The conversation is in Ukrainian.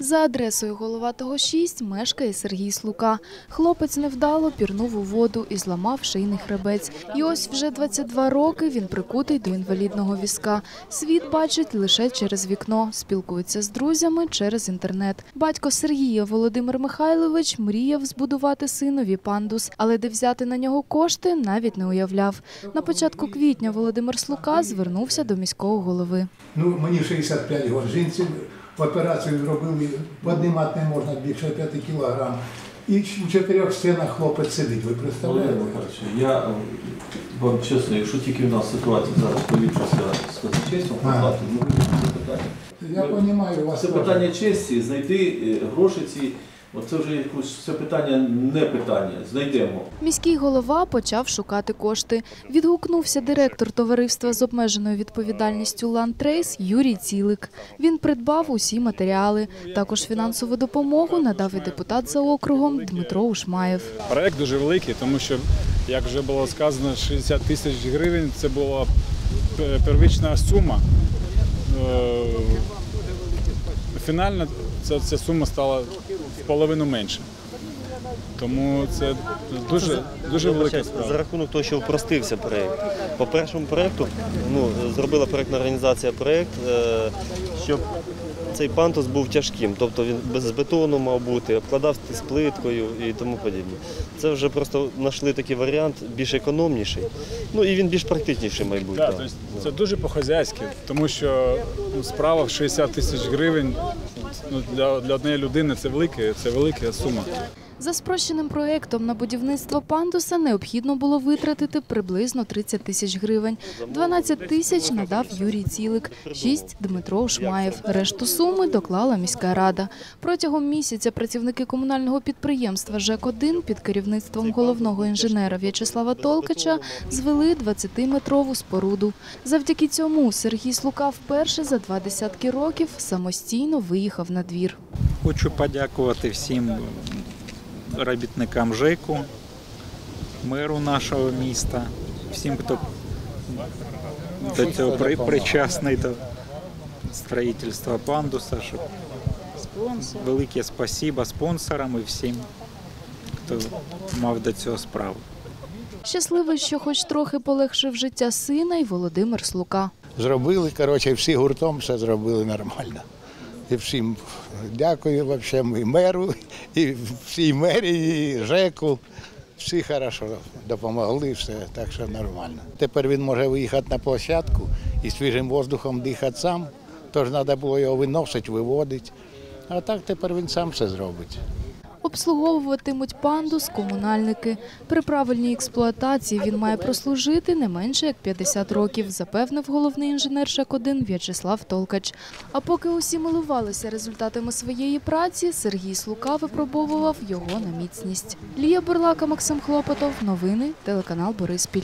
За адресою Головатого 6 мешкає Сергій Слука. Хлопець невдало пірнув у воду і зламав шийний хребець. І ось вже 22 роки він прикутий до інвалідного візка. Світ бачить лише через вікно, спілкується з друзями через інтернет. Батько Сергія Володимир Михайлович мріяв збудувати синові пандус, але де взяти на нього кошти навіть не уявляв. На початку квітня Володимир Слука звернувся до міського голови. Ну, мені 65 років. Операцію зробили, піднімати не можна більше 5 кілограм. І в чотирьох стінах хлопець сидить, ви представляєте? Я е, вам чесно, якщо тільки в нас ситуація зараз поліпшиться з казначейством, ну вирішимо це питання. Я розумію вас. Це питання честі, знайти е, гроші ці, от це вже якось це питання не питання, знайдемо. Міський голова почав шукати кошти. Відгукнувся директор товариства з обмеженою відповідальністю «Лантрейс» Юрій Цілик. Він придбав усі матеріали. Також фінансову допомогу надав і депутат за округом Дмитро Ушмаєв. Проект дуже великий, тому що, як вже було сказано, 60 тисяч гривень це була первична сума. Фінально ця, ця сума стала в половину менше. Тому це дуже, дуже велика справа. За рахунок того, що впростився проєкт. По першому проєкту ну, зробила проєктна організація проєкт, е, щоб цей пантус був тяжким, тобто він без бетону мав бути, обкладався з плиткою і тому подібне. Це вже просто знайшли такий варіант більш економніший, ну і він більш практичніший, мабуть. Так, да. тобто це дуже по-хазяйськи, тому що ну, справа в 60 тисяч гривень ну, для, для однієї людини це велике, це велика сума. За спрощеним проектом на будівництво пандуса необхідно було витратити приблизно 30 тисяч гривень. 12 тисяч надав Юрій Цілик, 6 – Дмитро Ушмаєв. Решту суми доклала міська рада. Протягом місяця працівники комунального підприємства ЖЕК-1 під керівництвом головного інженера В'ячеслава Толкача звели 20-метрову споруду. Завдяки цьому Сергій Слука вперше за два десятки років самостійно виїхав на двір. Хочу подякувати всім робітникам ЖЕКу, меру нашого міста, всім, хто до цього при- причасний до будівництва пандуса. Щоб... Велике спасибо спонсорам і всім, хто мав до цього справу. Щасливий, що хоч трохи полегшив життя сина і Володимир Слука. Зробили, коротше, всі гуртом все зробили нормально. І всім дякую вообще, і меру, і всій мерії, і ЖЕКу. Всі хорошо допомогли, все, так що нормально. Тепер він може виїхати на площадку і свіжим воздухом дихати сам. Тож треба було його виносити, виводити. А так тепер він сам все зробить. Обслуговуватимуть пандус комунальники. При правильній експлуатації він має прослужити не менше як 50 років, запевнив головний інженер ЖЕК-1 В'ячеслав Толкач. А поки усі милувалися результатами своєї праці, Сергій Слука випробовував його на міцність. Лія Бурлака, Максим Хлопотов. Новини. Телеканал Бориспіль.